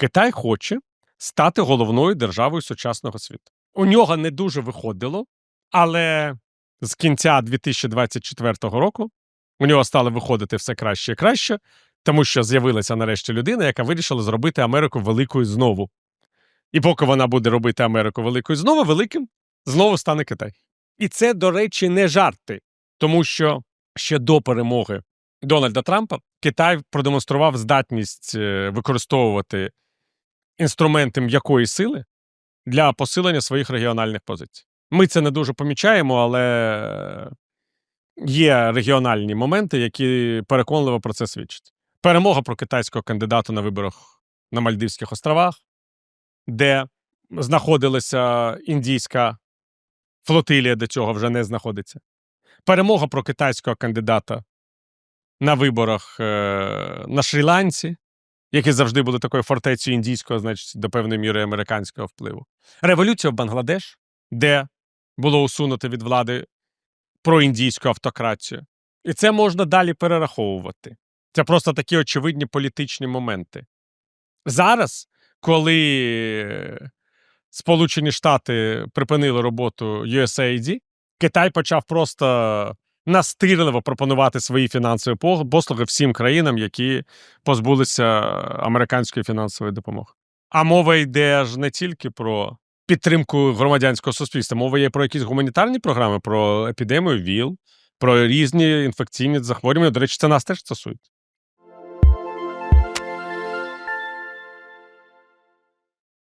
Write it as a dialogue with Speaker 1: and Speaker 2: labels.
Speaker 1: Китай хоче стати головною державою сучасного світу. У нього не дуже виходило, але з кінця 2024 року у нього стало виходити все краще і краще, тому що з'явилася нарешті людина, яка вирішила зробити Америку великою знову. І поки вона буде робити Америку великою знову, великим знову стане Китай. І це, до речі, не жарти, тому що ще до перемоги Дональда Трампа Китай продемонстрував здатність е, використовувати інструменти м'якої сили для посилення своїх регіональних позицій. Ми це не дуже помічаємо, але є регіональні моменти, які переконливо про це свідчать. Перемога про китайського кандидата на виборах на Мальдивських островах, де знаходилася індійська флотилія, де цього вже не знаходиться. Перемога про китайського кандидата на виборах е, на Шрі-Ланці, які завжди були такою фортецею індійського, значить, до певної міри американського впливу. Революція в Бангладеш, де було усунуто від влади проіндійську автократію. І це можна далі перераховувати. Це просто такі очевидні політичні моменти. Зараз, коли Сполучені Штати припинили роботу USAID, Китай почав просто настирливо пропонувати свої фінансові послуги всім країнам, які позбулися американської фінансової допомоги. А мова йде ж не тільки про підтримку громадянського суспільства, мова є про якісь гуманітарні програми, про епідемію ВІЛ, про різні інфекційні захворювання. До речі, це нас теж стосується.